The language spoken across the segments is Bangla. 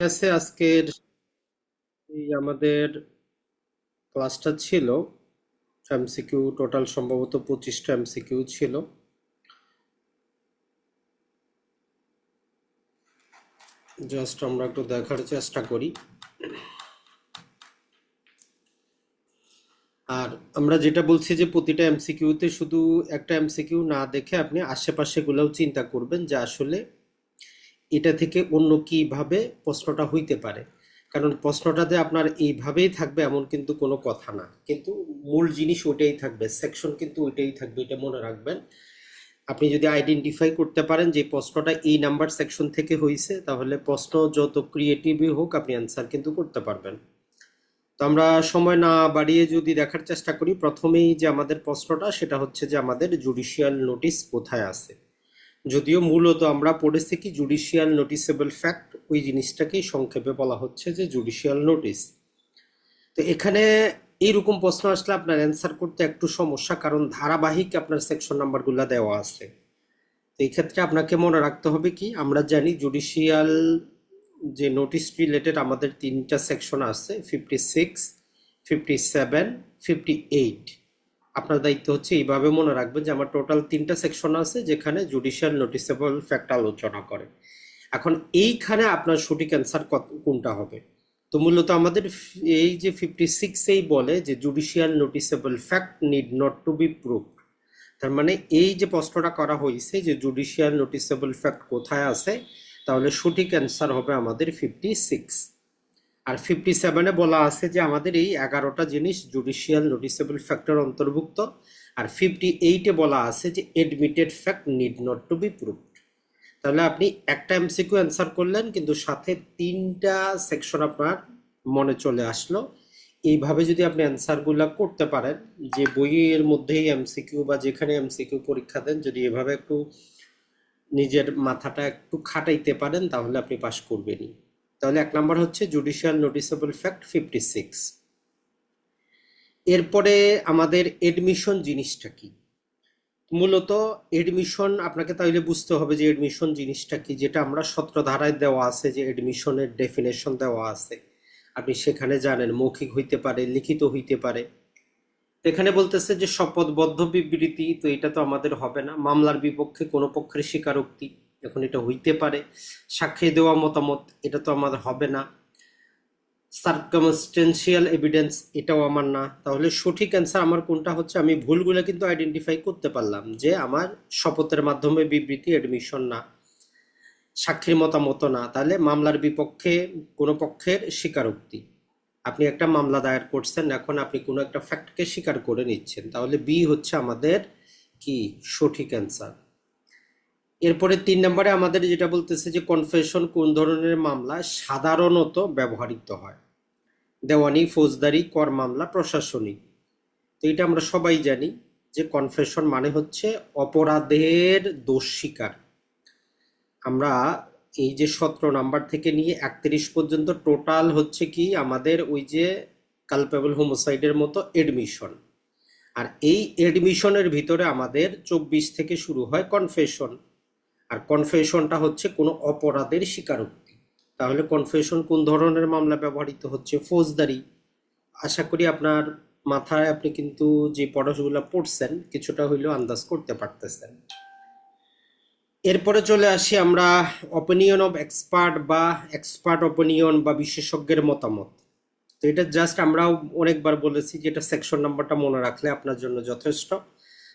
আছে আজকের এই আমাদের ক্লাসটা ছিল। এমসিকিউ টোটাল সম্ভবত পঁচিশটা এমসিকিউ ছিল। জাস্ট আমরা একটু দেখার চেষ্টা করি। আর আমরা যেটা বলছি যে প্রতিটা এমসিকিউতে শুধু একটা এমসিকিউ না দেখে আপনি আশেপাশে গুলোও চিন্তা করবেন যে আসলে এটা থেকে অন্য কীভাবে প্রশ্নটা হইতে পারে? কারণ প্রশ্নটাতে আপনার এইভাবেই থাকবে এমন কিন্তু কোনো কথা না। কিন্তু মূল জিনিস ওইটাই থাকবে সেকশন কিন্তু ওইটাই থাকবে, এটা মনে রাখবেন। আপনি যদি আইডেন্টিফাই করতে পারেন যে প্রশ্নটা এই নাম্বার সেকশন থেকে হয়েছে তাহলে প্রশ্ন যত ক্রিয়েটিভই হোক আপনি অ্যান্সার কিন্তু করতে পারবেন। তো আমরা সময় না বাড়িয়ে যদি দেখার চেষ্টা করি, প্রথমেই যে আমাদের প্রশ্নটা, সেটা হচ্ছে যে আমাদের জুডিশিয়াল নোটিশ কোথায় আছে? যদিও মূলত আমরা পড়েছি কি জুডিশিয়াল নোটিসেবল ফ্যাক্ট ওই জিনিসটাকেই সংক্ষেপে বলা হচ্ছে যে জুডিশিয়াল নোটিস তো এখানে এইরকম প্রশ্ন আসলে আপনার অ্যান্সার করতে একটু সমস্যা, কারণ ধারাবাহিক আপনার সেকশন নাম্বারগুলো দেওয়া আছে। তো এই ক্ষেত্রে আপনাকে মনে রাখতে হবে কি, আমরা জানি জুডিশিয়াল যে নোটিস রিলেটেড আমাদের তিনটা সেকশন আছে fifty six fifty seven fifty eight আপনার দায়িত্ব হচ্ছে এইভাবে মনে রাখবেন যে আমার টোটাল তিনটা সেকশন আছে যেখানে জুডিশিয়াল নোটিসেবল ফ্যাক্ট আলোচনা করে। এখন এইখানে আপনার সঠিক অ্যান্সার কোনটা হবে? তো মূলত আমাদের এই যে ফিফটি সিক্সেই বলে যে judicial noticeable fact need not to be proved তার মানে এই যে প্রশ্নটা করা হয়েছে যে জুডিশিয়াল নোটিসেবল ফ্যাক্ট কোথায় আছে, তাহলে সঠিক অ্যান্সার হবে আমাদের ফিফটি সিক্স আর ফিফটি সেভেনে বলা আছে যে আমাদের এই এগারোটা জিনিস জুডিশিয়াল নোটিসেবল ফ্যাক্টর অন্তর্ভুক্ত। আর ফিফটি এইটে বলা আছে যে admitted fact need not to be proved তাহলে আপনি একটা এমসিকিউ অ্যান্সার করলেন, কিন্তু সাথে তিনটা সেকশন আপনার মনে চলে আসলো। এইভাবে যদি আপনি অ্যান্সারগুলো করতে পারেন, যে বইয়ের মধ্যেই এমসিকিউ বা যেখানে এমসিকিউ পরীক্ষা দেন, যদি এভাবে একটু নিজের মাথাটা একটু খাটাইতে পারেন, তাহলে আপনি পাশ করবেনই। তাহলে এক নম্বর হচ্ছে judicial noticeable fact fifty six এরপরে আমাদের এডমিশন জিনিসটা কি? মূলত এডমিশন আপনাকে তাহলে বুঝতে হবে যে এডমিশন জিনিসটা কি, যেটা আমরা সত্র ধারায় দেওয়া আছে, যে এডমিশনের ডেফিনেশন দেওয়া আছে। আপনি সেখানে জানেন, মৌখিক হইতে পারে, লিখিত হইতে পারে। এখানে বলতেছে যে শপথবদ্ধ বিবৃতি, তো এটা তো আমাদের হবে না। মামলার বিপক্ষে কোনো পক্ষের স্বীকারোক্তি। এখন এটা হইতে পারে। সাক্ষী দেওয়া মতামত, এটা তো আমাদের হবে না। সার্কামস্টেন্সিয়াল এভিডেন্স এটাও আমার না। তাহলে সঠিক অ্যান্সার আমার কোনটা হচ্ছে? আমি ভুলগুলো কিন্তু আইডেন্টিফাই করতে পারলাম যে আমার শপথের মাধ্যমে বিবৃতি অ্যাডমিশন না। সাক্ষীর মতামত না। তাহলে মামলার বিপক্ষে কোনো পক্ষের স্বীকারোক্তি। আপনি একটা মামলা দায়ের করছেন, এখন আপনি কোনো একটা ফ্যাক্টকে স্বীকার করে নিচ্ছেন। তাহলে বি হচ্ছে আমাদের কি? সঠিক অ্যান্সার এরপরে তিন নম্বরে আমাদের যেটা বলতেছে যে কনফেশন কোন ধরনের মামলা? সাধারণত ব্যবহৃত হয়। দেওয়ানি, ফৌজদারি, কর মামলা, প্রশাসনিক। তো এটা আমরা সবাই জানি যে কনফেশন মানে হচ্ছে অপরাধের দোষ স্বীকার। আমরা এই যে সতেরো নাম্বার থেকে নিয়ে একত্রিশ পর্যন্ত টোটাল হচ্ছে কি আমাদের ওই যে কালপেবল হোমোসাইডের মতো এডমিশন আর এই এডমিশনের ভিতরে আমাদের চব্বিশ থেকে শুরু হয় কনফেশন আর কনফেশনটা হচ্ছে কোনো অপরাধের স্বীকারোক্তি। তাহলে কনফেশন কোন ধরনের মামলা ব্যবহৃত হচ্ছে? ফৌজদারি। আশা করি আপনার মাথায় আপনি কিন্তু যে পড়াশোনাগুলো পড়ছেন, কিছুটা হইলেও আন্দাজ করতে পারতেছেন। এরপরে চলে আসি আমরা অপিনিয়ন অফ এক্সপার্ট বা এক্সপার্ট অপিনিয়ন বা বিশেষজ্ঞের মতামত। তো এটা জাস্ট আমরাও অনেকবার বলেছি যে এটা সেকশন নাম্বারটা মনে রাখলে আপনার জন্য যথেষ্ট।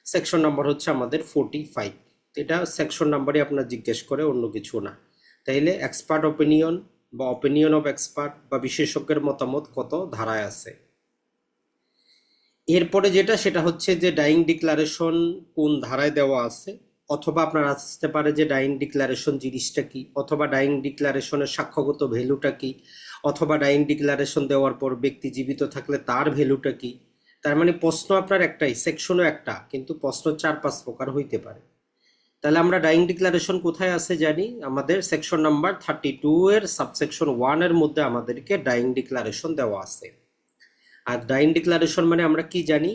সেকশন নাম্বার হচ্ছে আমাদের ফোর্টি ফাইভ এটা সেকশন নাম্বারই আপনার জিজ্ঞেস করে অন্য কিছু না। তাইলে এক্সপার্ট অপিনিয়ন বা অপিনিয়ন অফ এক্সপার্ট বা বিশেষজ্ঞের মতামত কত ধারায় আছে? এরপরে যেটা, সেটা হচ্ছে যে ডাইং ডিক্লারেশন কোন ধারায় দেওয়া আছে, অথবা আপনার আসতে পারে যে ডাইং ডিক্লারেশন জিনিসটা কি, অথবা ডাইং ডিক্লারেশনের সাক্ষ্যগত ভ্যালুটা কি, অথবা ডাইং ডিক্লারেশন দেওয়ার পর ব্যক্তি জীবিত থাকলে তার ভ্যালুটা কি। তার মানে প্রশ্ন আপনার একটাই সেকশনও একটা, কিন্তু প্রশ্ন চার পাঁচ প্রকার হইতে পারে। তাহলে আমরা ডাইং ডিক্লারেশন কোথায় আছে জানি? আমাদের সেকশন নাম্বার থার্টি টু এর সাবসেকশন ওয়ানের মধ্যে আমাদেরকে ডাইং ডিক্লারেশন দেওয়া আছে। আর ডাইং ডিক্লারেশন মানে আমরা কি জানি?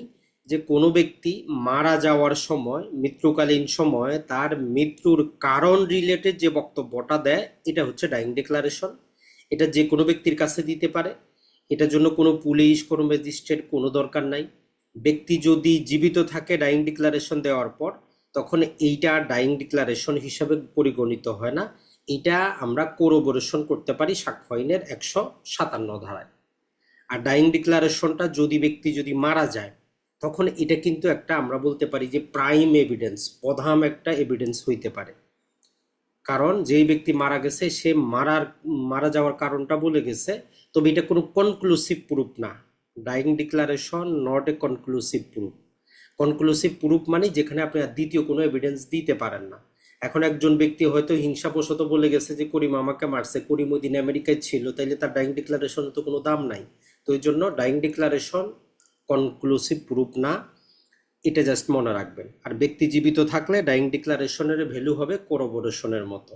যে কোনো ব্যক্তি মারা যাওয়ার সময়, মৃত্যুকালীন সময় তার মৃত্যুর কারণ রিলেটেড যে বক্তব্যটা দেয়, এটা হচ্ছে ডাইং ডিক্লারেশন এটা যে কোনো ব্যক্তির কাছে দিতে পারে। এটার জন্য কোনো পুলিশ, কোনো ম্যাজিস্ট্রেট কোনো দরকার নাই। ব্যক্তি যদি জীবিত থাকে ডাইং ডিক্লারেশন দেওয়ার পর তখন এইটা ডাইং ডিক্লারেশন হিসাবে পরিগণিত হয় না। এটা আমরা কোরোবোরেশন করতে পারি সাক্ষ্য আইনের একশো সাতান্ন ধারায়। আর ডাইং ডিক্লারেশনটা যদি ব্যক্তি যদি মারা যায়, তখন এটা কিন্তু একটা আমরা বলতে পারি যে প্রাইম এভিডেন্স প্রধান একটা এভিডেন্স হইতে পারে। কারণ যেই ব্যক্তি মারা গেছে, সে মারার, মারা যাওয়ার কারণটা বলে গেছে, তবে এটা কোনো কনক্লুসিভ প্রুফ না। Dying declaration not a conclusive proof conclusive proof মানে যেখানে আপনি আর দ্বিতীয় কোনো এভিডেন্স দিতে পারেন না। এখন একজন ব্যক্তি হয়তো হিংসাবশত বলে গেছে যে, করিম আমাকে মারছে, করিম ওই দিন আমেরিকায় ছিল, তাইলে তার ডাইং ডিক্লারেশনে তো কোনো দাম নাই। তো ওই জন্য ডাইং ডিক্লারেশন কনক্লুসিভ প্রুফ না, এটা জাস্ট মনে রাখবেন। আর ব্যক্তি জীবিত থাকলে ডাইং ডিক্লারেশনের ভ্যালু হবে কোরোবোরেশনের মতো।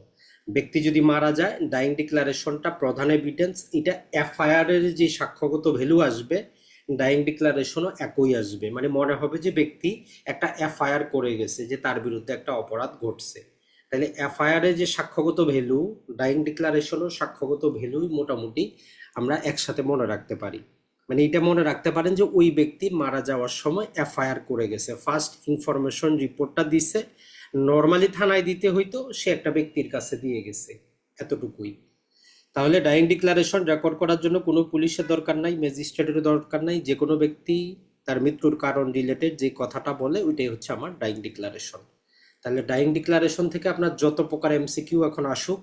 ব্যক্তি যদি মারা যায় ডাইং ডিক্লারেশনটা প্রধান এভিডেন্স এটা এফআইআর এর যে সাক্ষ্যগত ভ্যালু আসবে ডাইং ডিক্লারেশনও একই আসবে। মানে মনে হবে যে ব্যক্তি একটা এফআইআর করে গেছে যে তার বিরুদ্ধে একটা অপরাধ ঘটছে। তাহলে এফআইআরে যে সাক্ষ্যগত ভ্যালু ডাইং ডিক্লারেশনও সাক্ষ্যগত ভ্যালুই মোটামুটি আমরা একসাথে মনে রাখতে পারি। মানে এটা মনে রাখতে পারেন যে ওই ব্যক্তি মারা যাওয়ার সময় এফআইআর করে গেছে। ফার্স্ট ইনফরমেশন রিপোর্টটা দিছে। নর্মালি থানায় দিতে হইতো, সে একটা ব্যক্তির কাছে দিয়ে গেছে। এতটুকুই। তাহলে ডাইং ডিক্লারেশন রেকর্ড করার জন্য কোনো পুলিশের দরকার নাই ম্যাজিস্ট্রেটের দরকার নাই, যে কোনো ব্যক্তি তার মৃত্যুর কারণ রিলেটেড যে কথাটা বলে, ওইটাই হচ্ছে আমার ডাইং ডিক্লারেশন তাহলে ডাইং ডিক্লারেশন থেকে আপনার যত প্রকার এমসিকিউ এখন আসুক,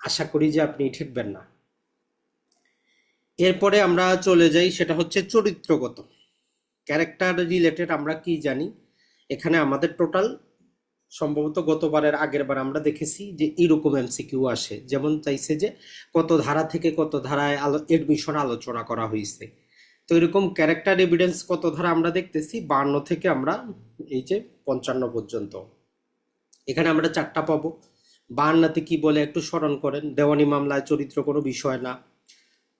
আশা করি যে আপনি ঠেকবেন না। এরপরে আমরা চলে যাই, সেটা হচ্ছে চরিত্রগত। ক্যারেক্টার রিলেটেড আমরা কি জানি? এখানে আমাদের টোটাল সম্ভবত গতবারের আগের বার আমরা দেখেছি যে এরকম এমসিকিউ আসে। যেমন চাইছে যে কত ধারা থেকে কত ধারায় আলো এডমিশন আলোচনা করা হয়েছে। তো এরকম ক্যারেক্টার এভিডেন্স কত ধারা আমরা দেখতেছি? বান্ন থেকে আমরা এই যে পঞ্চান্ন পর্যন্ত। এখানে আমরা চারটা পাবো। বান্নাতে কি বলে একটু স্মরণ করেন। দেওয়ানি মামলায় চরিত্র কোনো বিষয় না।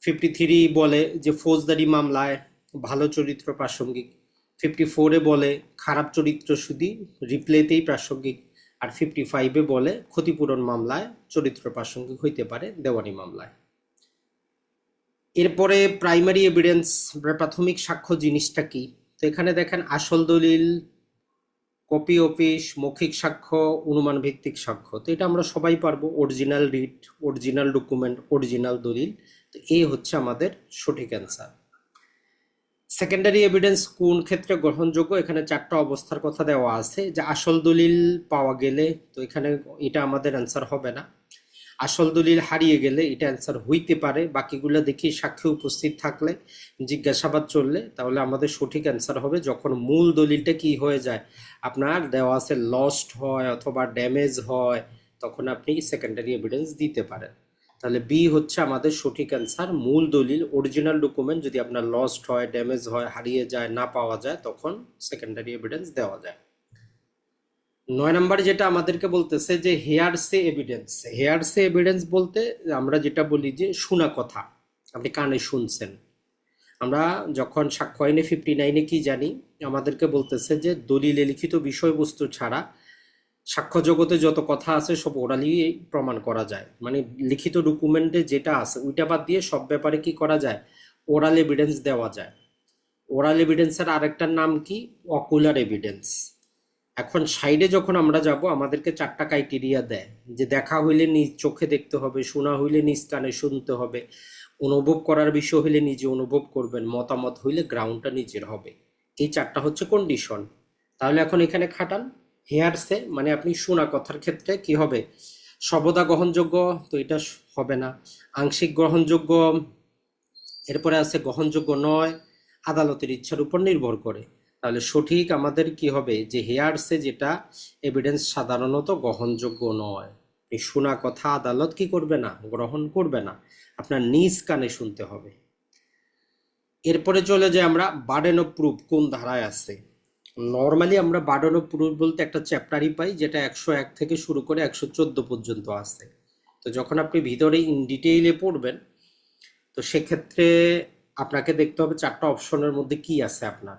ফিফটি থ্রি বলে যে ফৌজদারি মামলায় ভালো চরিত্র প্রাসঙ্গিক। ফিফটি ফোরে বলে খারাপ চরিত্র শুধু রিপ্লেতেই প্রাসঙ্গিক, আর ফিফটি ফাইভে বলে ক্ষতিপূরণ মামলায় চরিত্র প্রাসঙ্গিক হইতে পারে দেওয়ানি মামলায়। এরপরে প্রাইমারি এভিডেন্স প্রাথমিক সাক্ষ্য জিনিসটা কি? তো এখানে দেখেন আসল দলিল কপি অফিস মৌখিক সাক্ষ্য, অনুমান ভিত্তিক সাক্ষ্য। তো এটা আমরা সবাই পারব original writ original document original দলিল। তো এই হচ্ছে আমাদের সঠিক অ্যান্সার সেকেন্ডারি এভিডেন্স কোন ক্ষেত্রে গ্রহণযোগ্য? এখানে চারটা অবস্থার কথা দেওয়া আছে। যে আসল দলিল পাওয়া গেলে, তো এখানে এটা আমাদের অ্যান্সার হবে না। আসল দলিল হারিয়ে গেলে এটা অ্যান্সার হইতে পারে। বাকিগুলো দেখি সাক্ষী উপস্থিত থাকলে, জিজ্ঞাসাবাদ চললে, তাহলে আমাদের সঠিক অ্যান্সার হবে। যখন মূল দলিলটা কি হয়ে যায়, আপনার দেওয়া আছে লস্ট হয় অথবা ড্যামেজ হয়, তখন আপনি সেকেন্ডারি এভিডেন্স দিতে পারেন। তাহলে বি হচ্ছে আমাদের সঠিক অ্যান্সার মূল দলিল অরিজিনাল ডকুমেন্ট যদি আপনার লস্ট হয় ড্যামেজ হয়, হারিয়ে যায়, না পাওয়া যায়, তখন সেকেন্ডারি এভিডেন্স দেওয়া যায়। নয় নম্বরে যেটা আমাদেরকে বলতেছে যে hearsay evidence hearsay evidence বলতে আমরা যেটা বলি যে শোনা কথা, আপনি কানে শুনছেন। আমরা যখন সাক্ষ্য আইনে ফিফটি নাইনে কি জানি, আমাদেরকে বলতেছে যে দলিলে লিখিত বিষয়বস্তু ছাড়া সাক্ষ্য জগতে যত কথা আছে সব ওরালি প্রমাণ করা যায়। মানে লিখিত ডকুমেন্টে যেটা আছে, ওইটা বাদ দিয়ে সব ব্যাপারে কি করা যায়? ওরাল এভিডেন্স দেওয়া যায়। ওরাল এভিডেন্সের আরেকটার নাম কি? অকুলার এভিডেন্স এখন সাইডে যখন আমরা যাব, আমাদেরকে চারটা ক্রাইটেরিয়া দেয়। যে দেখা হইলে নিজ চোখে দেখতে হবে, শোনা হইলে নিজ কানে শুনতে হবে, অনুভব করার বিষয় হইলে নিজে অনুভব করবেন, মতামত হইলে গ্রাউন্ডটা নিজের হবে। এই চারটা হচ্ছে কন্ডিশন তাহলে এখন এখানে খাটান। হেয়ারসে মানে আপনি শোনা কথার ক্ষেত্রে কি হবে? সবদা গ্রহণযোগ্য তো এটা হবে না। আংশিক গ্রহণযোগ্য, এরপরে আছে গ্রহণযোগ্য নয়, আদালতের ইচ্ছার উপর নির্ভর করে। তাহলে সঠিক আমাদের কি হবে? যে হেয়ারসে যেটা এভিডেন্স সাধারণত গ্রহণযোগ্য নয়। এই শোনা কথা আদালত কি করবে না? গ্রহণ করবে না। আপনার নিজ কানে শুনতে হবে। এরপরে চলে যে আমরা বার্ডেন অফ প্রুফ কোন ধারায় আছে। নর্মালি আমরা বার্ডেন অফ প্রুফ বলতে একটা চ্যাপ্টারই পাই, যেটা একশো এক থেকে শুরু করে একশো চোদ্দ পর্যন্ত আছে তো যখন আপনি ভিতরে ইন ডিটেইলে পড়বেন, তো সেক্ষেত্রে আপনাকে দেখতে হবে চারটা অপশনের মধ্যে কি আছে আপনার।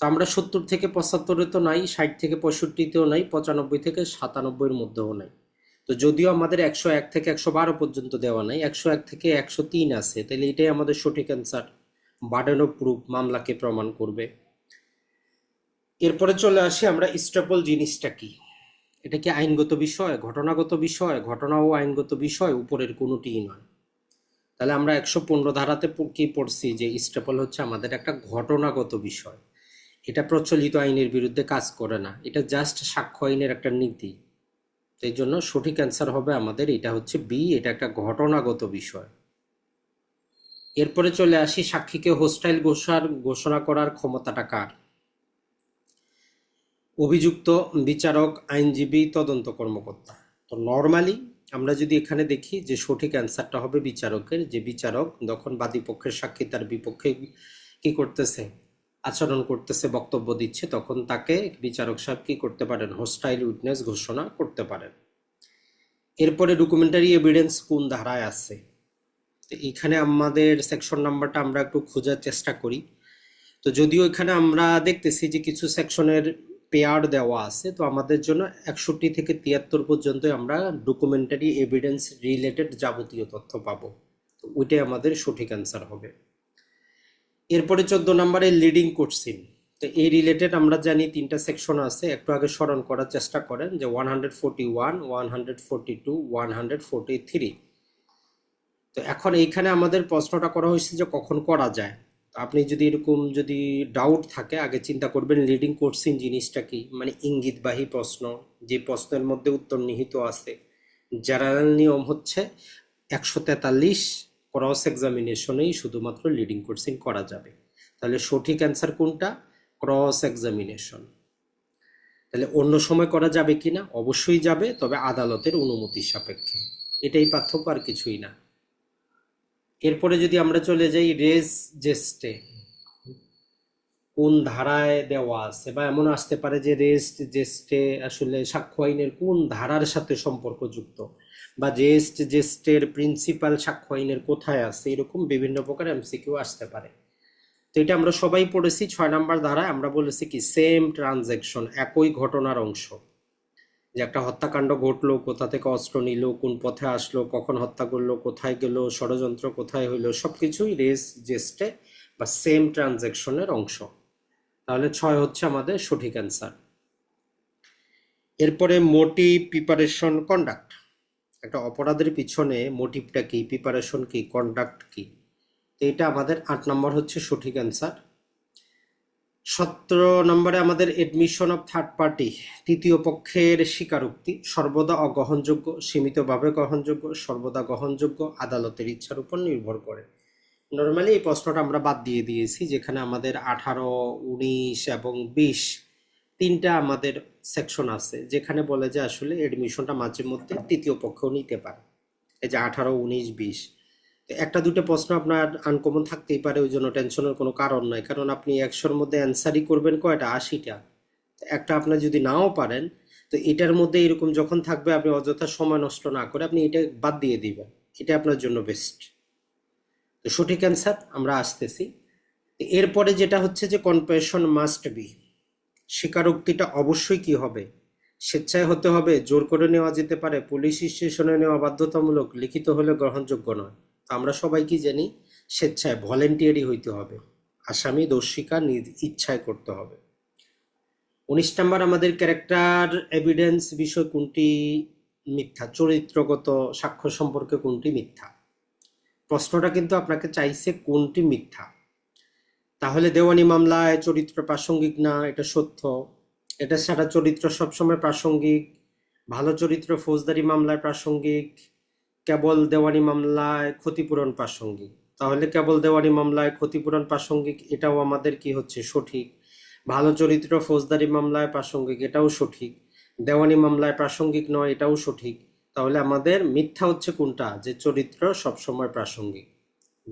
তো আমরা সত্তর থেকে পঁচাত্তরে তো নাই, ষাট থেকে পঁয়ষট্টিতেও নাই, পঁচানব্বই থেকে সাতানব্বইয়ের মধ্যেও নাই। তো যদিও আমাদের একশো এক থেকে একশো বারো পর্যন্ত দেওয়া নাই, একশো এক থেকে একশো তিন আছে তাহলে এটাই আমাদের সঠিক অ্যান্সার বার্ডেন অফ প্রুফ মামলাকে প্রমাণ করবে। এরপরে চলে আসি আমরা স্টেপল জিনিসটা কি? এটা কি আইনগত বিষয়, ঘটনাগত বিষয়? ঘটনা ও আইনগত বিষয়, উপরের কোনোটিই নয়। তাহলে আমরা একশো পনেরো ধারাতে কি পড়ছি যে স্টেপল হচ্ছে আমাদের একটা ঘটনাগত বিষয়। এটা প্রচলিত আইনের বিরুদ্ধে কাজ করে না। এটা জাস্ট সাক্ষ্য আইনের একটা নীতি। এই জন্য সঠিক অ্যান্সার হবে আমাদের এটা হচ্ছে বি এটা একটা ঘটনাগত বিষয়। এরপরে চলে আসি সাক্ষীকে হোস্টাইল ঘোষার ঘোষণা করার ক্ষমতাটা কার? অভিযুক্ত বিচারক, আইনজীবী, তদন্ত কর্মকর্তা। তো নর্মালি আমরা যদি এখানে দেখি যে সঠিক অ্যান্সারটা হবে বিচারকের, যে বিচারক যখন বাদী পক্ষের সাক্ষী, তার বিপক্ষে কি করতেছে, আচরণ করতেছে, বক্তব্য দিচ্ছে, তখন তাকে বিচারক সাহেব কি করতে পারেন? হোস্টাইল উইটনেস ঘোষণা করতে পারেন। এরপরে ডকুমেন্টারি এভিডেন্স কোন ধারায় আছে? তো এখানে আমাদের সেকশন নাম্বারটা আমরা একটু খোঁজার চেষ্টা করি। তো যদিও এখানে আমরা দেখতেছি যে কিছু সেকশনের পেয়ার দেওয়া আছে, তো আমাদের জন্য একষট্টি থেকে তিয়াত্তর পর্যন্ত আমরা ডকুমেন্টারি এভিডেন্স রিলেটেড যাবতীয় তথ্য পাবো। তো ওইটাই আমাদের সঠিক অ্যান্সার হবে। এরপরে চোদ্দ নম্বরে লিডিং কোর্সিন তো এই রিলেটেড আমরা জানি তিনটা সেকশন আছে, একটু আগে স্মরণ করার চেষ্টা করেন যে one hundred forty one one hundred forty two one hundred forty three তো এখন এইখানে আমাদের প্রশ্নটা করা হয়েছে যে কখন করা যায়। আপনি যদি এরকম যদি ডাউট থাকে, আগে চিন্তা করবেন লিডিং কোর্সিন জিনিসটা কি? মানে ইঙ্গিতবাহী প্রশ্ন, যে প্রশ্নের মধ্যে উত্তর নিহিত আছে। জেনারেল নিয়ম হচ্ছে একশো তেতাল্লিশ ক্রস এক্সামিনেশনেই শুধুমাত্র লিডিং কোর্সিং করা যাবে। তাহলে সঠিক অ্যান্সার কোনটা? ক্রস এক্সামিনেশন তাহলে অন্য সময় করা যাবে কি না অবশ্যই যাবে, তবে আদালতের অনুমতির সাপেক্ষে। এটাই পার্থক্য, আর কিছুই না। এরপরে যদি আমরা চলে যাই রেস জেস্টে, কোন ধারায় দেওয়া আছে বা এমন আসতে পারে যে রেস্ট জেস্টে আসলে সাক্ষ্য আইনের কোন ধারার সাথে সম্পর্কযুক্ত বা জেস্ট জেস্টের প্রিন্সিপাল সাক্ষ্য আইনের কোথায় আছে? এরকম বিভিন্ন প্রকার এমসিকিউ আসতে পারে। তো এটা আমরা সবাই পড়েছি, ছয় নাম্বার ধারায় আমরা বলেছি কি, সেম ট্রানজ্যাকশন, একই ঘটনার অংশ। যে একটা হত্যাকাণ্ড ঘটলো, কোথা থেকে অস্ত্র নিল, কোন পথে আসলো, কখন হত্যা করল, কোথায় গেল, ষড়যন্ত্র কোথায় হইল, সবকিছুই রেস জেস্টে বা সেম ট্রানজ্যাকশনের অংশ। তাহলে ছয় হচ্ছে আমাদের সঠিক অ্যান্সার। এরপরে মোটিভ প্রিপারেশন কন্ডাক্ট একটা অপরাধের পিছনে মোটিভটা কি প্রিপারেশন কি কন্ডাক্ট কি? এটা আমাদের আট নম্বর হচ্ছে সঠিক অ্যান্সার। সতেরো নম্বরে আমাদের এডমিশন অফ থার্ড পার্টি তৃতীয় পক্ষের স্বীকারোক্তি, সর্বদা অগ্রহণযোগ্য, সীমিতভাবে গ্রহণযোগ্য, সর্বদা গ্রহণযোগ্য, আদালতের ইচ্ছার উপর নির্ভর করে। নর্মালি এই প্রশ্নটা আমরা বাদ দিয়ে দিয়েছি, যেখানে আমাদের আঠারো, উনিশ এবং বিশ তিনটা আমাদের সেকশন আছে, যেখানে বলে যে আসলে এডমিশনটা মাঝে মধ্যে তৃতীয় পক্ষেও নিতে পারে। এই যে আঠারো, উনিশ, বিশ একটা দুটো প্রশ্ন আপনার আনকমন থাকতেই পারে, ওই জন্য টেনশনের কোনো কারণ নাই। কারণ আপনি একশোর মধ্যে অ্যান্সারই করবেন কয়টা? আশিটা। একটা আপনার যদি নাও পারেন, তো এটার মধ্যে এরকম যখন থাকবে, আপনি অযথা সময় নষ্ট না করে আপনি এটা বাদ দিয়ে দিবেন। এটা আপনার জন্য বেস্ট তো সঠিক অ্যান্সার আমরা আসতেছি। এরপরে যেটা হচ্ছে যে কনফেশন মাস্ট বি স্বীকারোক্তিটা অবশ্যই কি হবে? স্বেচ্ছায় হতে হবে, জোর করে নেওয়া যেতে পারে, পুলিশ স্টেশনে নেওয়া বাধ্যতামূলক, লিখিত হলে গ্রহণযোগ্য নয়। আমরা সবাই কি জানি, স্বেচ্ছায় ভলেন্টিয়ারি হইতে হবে। আসামি স্বীকার নিজ ইচ্ছায় করতে হবে। উনিশ নাম্বার আমাদের ক্যারেক্টার এভিডেন্স বিষয় কোনটি মিথ্যা? চরিত্রগত সাক্ষ্য সম্পর্কে কোনটি মিথ্যা? প্রশ্নটা কিন্তু আপনাকে চাইছে কোনটি মিথ্যা? তাহলে দেওয়ানি মামলায় চরিত্র প্রাসঙ্গিক না, এটা সত্য? এটা ছাড়া চরিত্র সবসময় প্রাসঙ্গিক, ভালো চরিত্র, ফৌজদারি মামলায় প্রাসঙ্গিক কেবল দেওয়ানি মামলায় ক্ষতিপূরণ প্রাসঙ্গিক। তাহলে কেবল দেওয়ানি মামলায় ক্ষতিপূরণ প্রাসঙ্গিক, এটাও আমাদের কি হচ্ছে সঠিক? ভালো চরিত্র ফৌজদারি মামলায় প্রাসঙ্গিক, এটাও সঠিক। দেওয়ানি মামলায় প্রাসঙ্গিক নয়, এটাও সঠিক। তাহলে আমাদের মিথ্যা হচ্ছে কোনটা? যে চরিত্র সবসময় প্রাসঙ্গিক।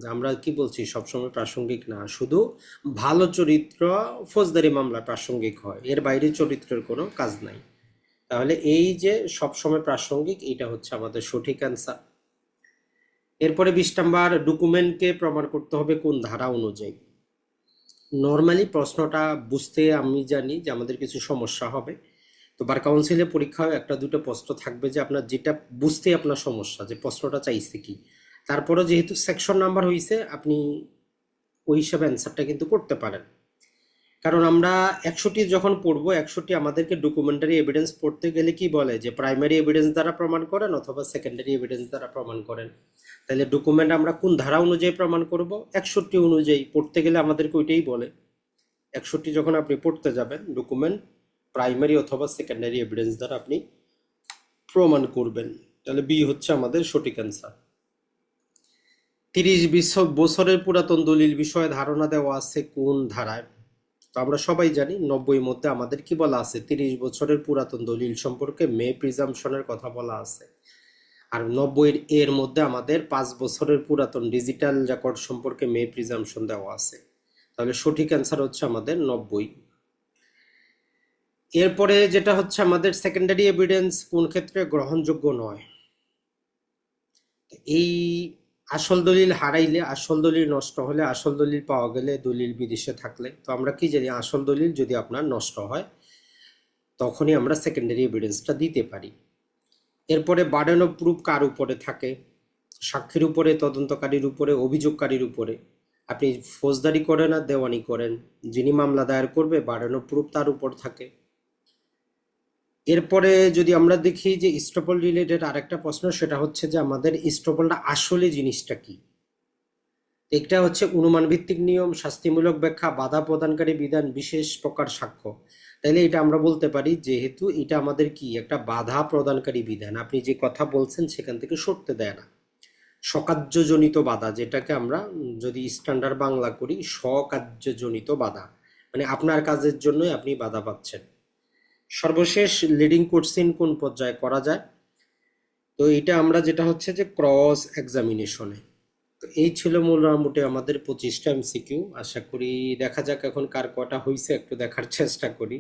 আমরা কি বলছি? সবসময় প্রাসঙ্গিক না, শুধু ভালো চরিত্র ফৌজদারি মামলা প্রাসঙ্গিক হয়। এর বাইরে চরিত্রের কোনো কাজ নাই। তাহলে এই যে সবসময় প্রাসঙ্গিক এটা হচ্ছে আমাদের সঠিক অ্যান্সার এরপরে বিশ নাম্বার ডকুমেন্টকে প্রমাণ করতে হবে কোন ধারা অনুযায়ী। নর্মালি প্রশ্নটা বুঝতে আমি জানি যে আমাদের কিছু সমস্যা হবে। তো বার কাউন্সিলে পরীক্ষায় একটা দুটো প্রশ্ন থাকবে যে আপনার যেটা বুঝতে আপনার সমস্যা, যে প্রশ্নটা চাইছে কি। তারপরে যেহেতু সেকশন নাম্বার হয়েছে আপনি ওই হিসাবে অ্যান্সারটা কিন্তু করতে পারেন। কারণ আমরা একশোটি যখন পড়ব, একশোটি আমাদেরকে ডকুমেন্টারি এভিডেন্স পড়তে গেলে কি বলে? যে প্রাইমারি এভিডেন্স দ্বারা প্রমাণ করেন অথবা সেকেন্ডারি এভিডেন্স দ্বারা প্রমাণ করেন। তাহলে ডকুমেন্ট আমরা কোন ধারা অনুযায়ী প্রমাণ করব? একষট্টি অনুযায়ী পড়তে গেলে আমাদেরকে ওইটাই বলে। একষট্টি যখন আপনি পড়তে যাবেন ডকুমেন্ট প্রাইমারি অথবা সেকেন্ডারি এভিডেন্স দ্বারা আপনি প্রমাণ করবেন। তাহলে বি হচ্ছে আমাদের সঠিক অ্যান্সার তিরিশ বিশ বছরের পুরাতন দলিল বিষয়ে ধারণা দেওয়া আছে কোন ধারায়? আমরা সবাই জানি নব্বই মধ্যে আমাদের কি বলা আছে? তিরিশ বছরের পুরাতন দলিল সম্পর্কে মে প্রিজামশনের কথা বলা আছে। আর নব্বই এর মধ্যে আমাদের পাঁচ বছরের পুরাতন ডিজিটাল রেকর্ড সম্পর্কে মে প্রিজামশন দেওয়া আছে। তাহলে সঠিক অ্যান্সার হচ্ছে আমাদের নব্বই। এরপরে যেটা হচ্ছে আমাদের সেকেন্ডারি এভিডেন্স কোন ক্ষেত্রে গ্রহণযোগ্য নয়? এই আসল দলিল হারাইলে, আসল দলিল নষ্ট হলে, আসল দলিল পাওয়া গেলে দলিল বিদেশে থাকলে। তো আমরা কি জানি, আসল দলিল যদি আপনার নষ্ট হয়, তখনই আমরা সেকেন্ডারি এভিডেন্সটা দিতে পারি। এরপরে বার্ডেন অফ প্রুফ কার উপরে থাকে? সাক্ষীর উপরে, তদন্তকারীর উপরে, অভিযোগকারীর উপরে। আপনি ফৌজদারি করেন আর দেওয়ানি করেন। যিনি মামলা দায়ের করবে বার্ডেন অফ প্রুফ তার উপর থাকে। এরপরে যদি আমরা দেখি যে স্টপল রিলেটেড আরেকটা প্রশ্ন, সেটা হচ্ছে যে আমাদের স্টপলটা আসলে জিনিসটা কি? একটা হচ্ছে অনুমান ভিত্তিক নিয়ম, শাস্তিমূলক ব্যাখ্যা, বাধা প্রদানকারী বিধান, বিশেষ প্রকার সাক্ষ্য। তাইলে এটা আমরা বলতে পারি, যেহেতু এটা আমাদের কি? একটা বাধা প্রদানকারী বিধান। আপনি যে কথা বলছেন, সেখান থেকে সরতে দেয় না। সকার্যজনিত বাধা, যেটাকে আমরা যদি স্ট্যান্ডার্ড বাংলা করি, স্বকার্যজনিত বাধা। মানে আপনার কাজের জন্যই আপনি বাধা পাচ্ছেন। সর্বশেষ লিডিং কোর্সিন কোন পর্যায়ে করা যায়? তো এটা আমরা যেটা হচ্ছে যে ক্রস এক্সামিনেশনে তো এই ছিল মোটামুটি আমাদের পঁচিশটা এমসিকিউ আশা করি দেখা যাক এখন কার কটা হয়েছে একটু দেখার চেষ্টা করি।